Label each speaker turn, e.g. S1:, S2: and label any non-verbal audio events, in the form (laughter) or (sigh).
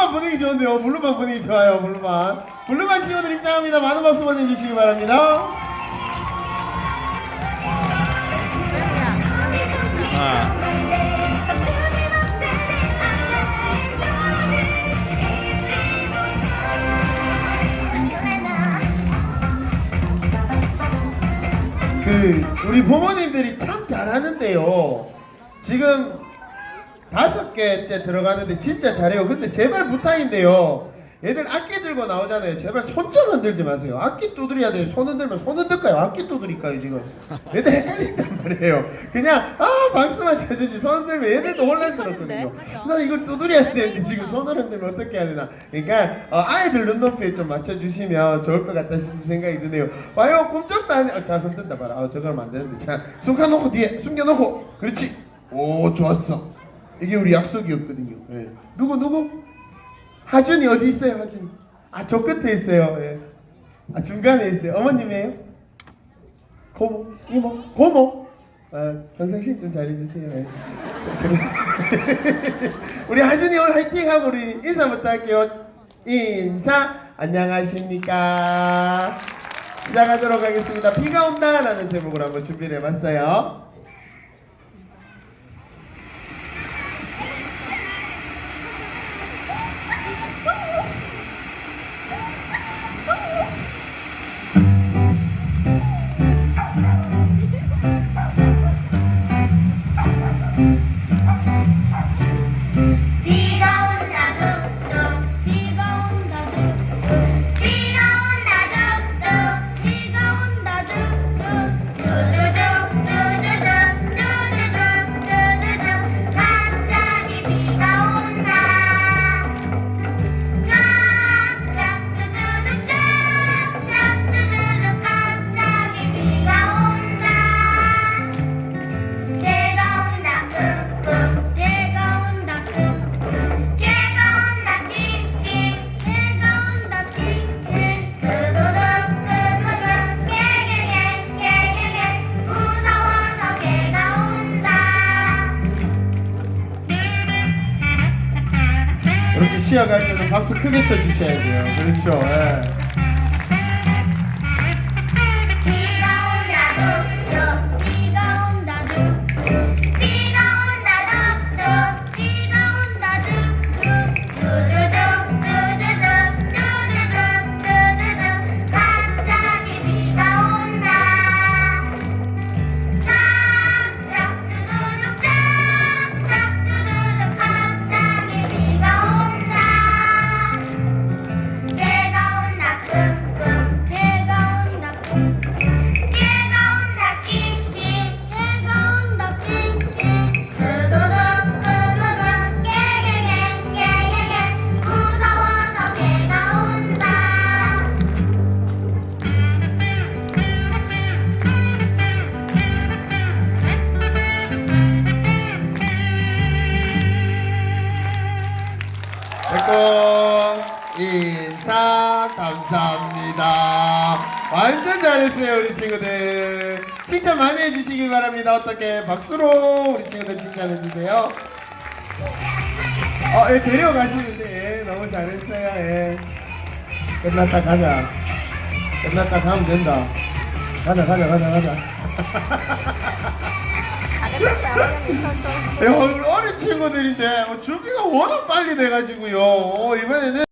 S1: 블루만 분위기 좋은데요. 블루만 분위기 좋아요. 블루만. 블루만 친구들 입장합니다. 많은 박수 보내주시기 바랍니다. 그 우리 부모님들이 참 잘하는데요. 지금 다섯 개째 들어가는데 진짜 잘해요. 근데 제발 부탁인데요. 얘들 악기 들고 나오잖아요. 제발 손좀 흔들지 마세요. 악기 두드려야 돼요. 손 흔들면 손 흔들까요? 악기 두드릴까요 지금? 얘들 헷갈린단 말이에요. 그냥 아 박수만 쳐주지 손 흔들면 얘들도 혼란스럽거든요. 나 이걸 두드려야 되는데 지금 손을 흔들면 어떻게 해야 되나? 그러니까 어, 아이들 눈높이에 좀 맞춰주시면 좋을 것 같다 싶은 생각이 드네요. 와요 꿈쩍도 안 해. 어, 자 흔든다 봐라. 아안 되는데. 자 숨겨놓고 뒤에 숨겨놓고. 그렇지. 오 좋았어. 이게 우리 약속이었거든요. 예. 누구 누구? 하준이 어디 있어요, 하준이? 아, 저 끝에 있어요. 예. 아, 중간에 있어요. 어머님이에요? 고모, 이모, 고모. 아, 평상시 좀 잘해주세요. 예. (laughs) 우리 하준이 오늘 화이팅 하고 우리 인사부터 할게요. 인사, 안녕하십니까. 시작하도록 하겠습니다. 비가 온다라는 제목으로 한번 준비를 해봤어요. 시작할 때는 박수 크게 쳐주셔야 돼요. 그렇죠. 예. 인사 감사합니다. 완전 잘했어요 우리 친구들. 칭찬 많이 해주시기 바랍니다. 어떻게 박수로 우리 친구들 칭찬해 주세요. 어, 예, 데려가시면 돼. 예, 너무 잘했어요. 예. 끝났다 가자. 끝났다 가면 된다. 가자 가자 가자 가자. (laughs) 야, 우리 어린 친구들인데 어, 준비가 워낙 빨리 돼가지고요. 어, 이번에는